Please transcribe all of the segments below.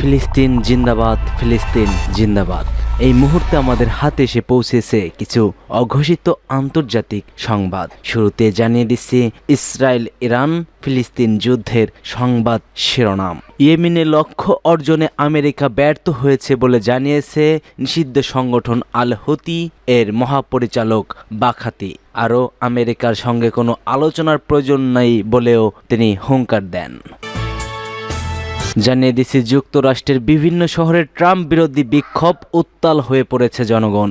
ফিলিস্তিন জিন্দাবাদ ফিলিস্তিন জিন্দাবাদ। এই মুহূর্তে আমাদের হাতে এসে পৌঁছেছে কিছু অঘোষিত আন্তর্জাতিক সংবাদ। শুরুতে জানিয়ে দিচ্ছি, ইসরায়েল, ইরান, ফিলিস্তিন যুদ্ধের সংবাদ শিরোনাম। ইয়েমিনে লক্ষ্য অর্জনে আমেরিকা ব্যর্থ হয়েছে বলে জানিয়েছে নিষিদ্ধ সংগঠন আল হুতি এর মহাপরিচালক বাখাতি। আরও আমেরিকার সঙ্গে কোনো আলোচনার প্রয়োজন নেই বলেও তিনি হুঙ্কার দেন। জানিয়ে দিচ্ছি যুক্তরাষ্ট্রের বিভিন্ন শহরে ট্রাম্প বিরোধী বিক্ষোভ উত্তাল হয়ে পড়েছে জনগণ।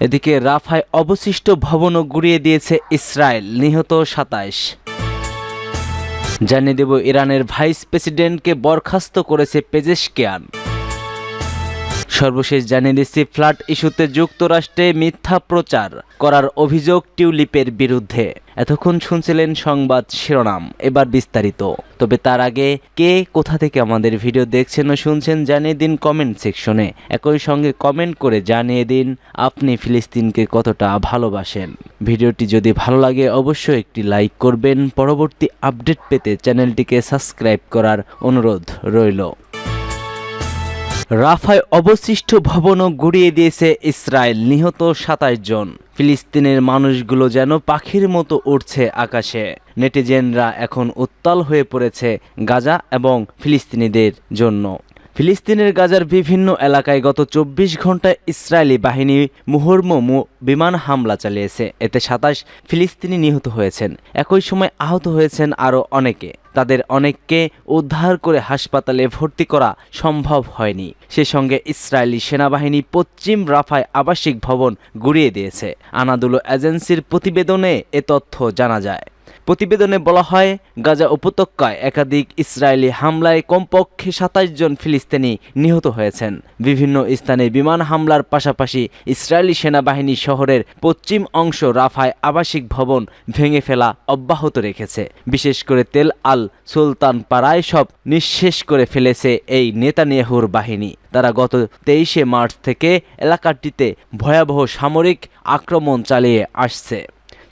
এদিকে রাফায় অবশিষ্ট ভবনও গুড়িয়ে দিয়েছে ইসরায়েল, নিহত সাতাইশ। জানিয়ে দেব, ইরানের ভাইস প্রেসিডেন্টকে বরখাস্ত করেছে পেজেশকিয়ান। সর্বশেষ জানিয়ে দিচ্ছি ফ্ল্যাট ইস্যুতে যুক্তরাষ্ট্রে মিথ্যা প্রচার করার অভিযোগ টিউলিপের বিরুদ্ধে। এতক্ষণ শুনছিলেন সংবাদ শিরোনাম, এবার বিস্তারিত। তবে তার আগে কে কোথা থেকে আমাদের ভিডিও দেখছেন ও শুনছেন জানিয়ে দিন কমেন্ট সেকশনে। একই সঙ্গে কমেন্ট করে জানিয়ে দিন আপনি ফিলিস্তিনকে কতটা ভালোবাসেন। ভিডিওটি যদি ভালো লাগে অবশ্যই একটি লাইক করবেন। পরবর্তী আপডেট পেতে চ্যানেলটিকে সাবস্ক্রাইব করার অনুরোধ রইল। রাফায় অবশিষ্ট ভবনও গুড়িয়ে দিয়েছে ইসরায়েল, নিহত সাতাশ জন। ফিলিস্তিনের মানুষগুলো যেন পাখির মতো উঠছে আকাশে। নেটিজেনরা এখন উত্তাল হয়ে পড়েছে গাজা এবং ফিলিস্তিনিদের জন্য। ফিলিস্তিনের গাজার বিভিন্ন এলাকায় গত চব্বিশ ঘন্টায় ইসরায়েলি বাহিনী মুহুর্মুহ বিমান হামলা চালিয়েছে। এতে সাতাশ ফিলিস্তিনি নিহত হয়েছেন। একই সময় আহত হয়েছেন আরও অনেকে। তাদের অনেককে উদ্ধার করে হাসপাতালে ভর্তি করা সম্ভব হয়নি। সে সঙ্গে ইসরায়েলি সেনাবাহিনী পশ্চিম রাফায় আবাসিক ভবন গুড়িয়ে দিয়েছে। আনাদুলো এজেন্সির প্রতিবেদনে এ তথ্য জানা যায়। প্রতিবেদনে বলা হয়, গাজা উপত্যকায় একাধিক ইসরায়েলি হামলায় কমপক্ষে সাতাশ জন ফিলিস্তিনি নিহত হয়েছেন। বিভিন্ন স্থানে বিমান হামলার পাশাপাশি ইসরায়েলি সেনাবাহিনী শহরের পশ্চিম অংশ রাফায় আবাসিক ভবন ভেঙে ফেলা অব্যাহত রেখেছে। বিশেষ করে তেল আল সুলতান পাড়ায় সব নিঃশেষ করে ফেলেছে এই নেতানিয়াহুর বাহিনী। তারা গত তেইশে মার্চ থেকে এলাকাটিতে ভয়াবহ সামরিক আক্রমণ চালিয়ে আসছে।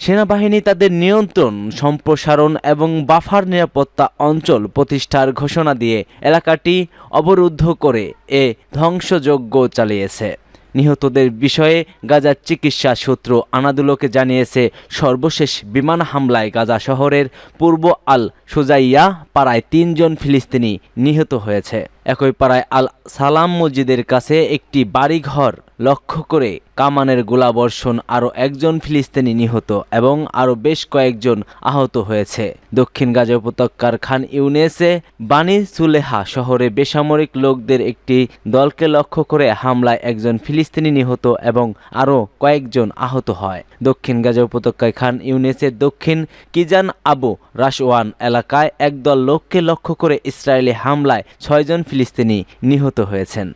সেনাবাহিনী তাদের নিয়ন্ত্রণ, সম্প্রসারণ এবং বাফার নিরাপত্তা অঞ্চল প্রতিষ্ঠার ঘোষণা দিয়ে এলাকাটি অবরুদ্ধ করে এ ধ্বংসযজ্ঞ চালিয়েছে। নিহতদের বিষয়ে গাজার চিকিৎসা সূত্র আনাদুলোকে জানিয়েছে, সর্বশেষ বিমান হামলায় গাজা শহরের পূর্ব আল সুজাইয়া পাড়ায় তিনজন ফিলিস্তিনি নিহত হয়েছে। একই পাড়ায় আল সালাম মসজিদের কাছে একটি বাড়িঘর লক্ষ্য করে কামানের গোলাবর্ষণ আরও একজন ফিলিস্তিনি নিহত এবং আরও বেশ কয়েকজন আহত হয়েছে। দক্ষিণ গাজা উপত্যকার খান ইউনেসে বানি সুলেহা শহরে বেসামরিক লোকদের একটি দলকে লক্ষ্য করে হামলায় একজন ফিলিস্তিনি নিহত এবং আরও কয়েকজন আহত হয়। দক্ষিণ গাজা উপত্যকায় খান ইউনেসের দক্ষিণ কিজান আবু রাশওয়ান এলাকায় একদল লোককে লক্ষ্য করে ইসরায়েলি হামলায় ছয়জন ফিলিস্তিনি নিহত হয়েছেন।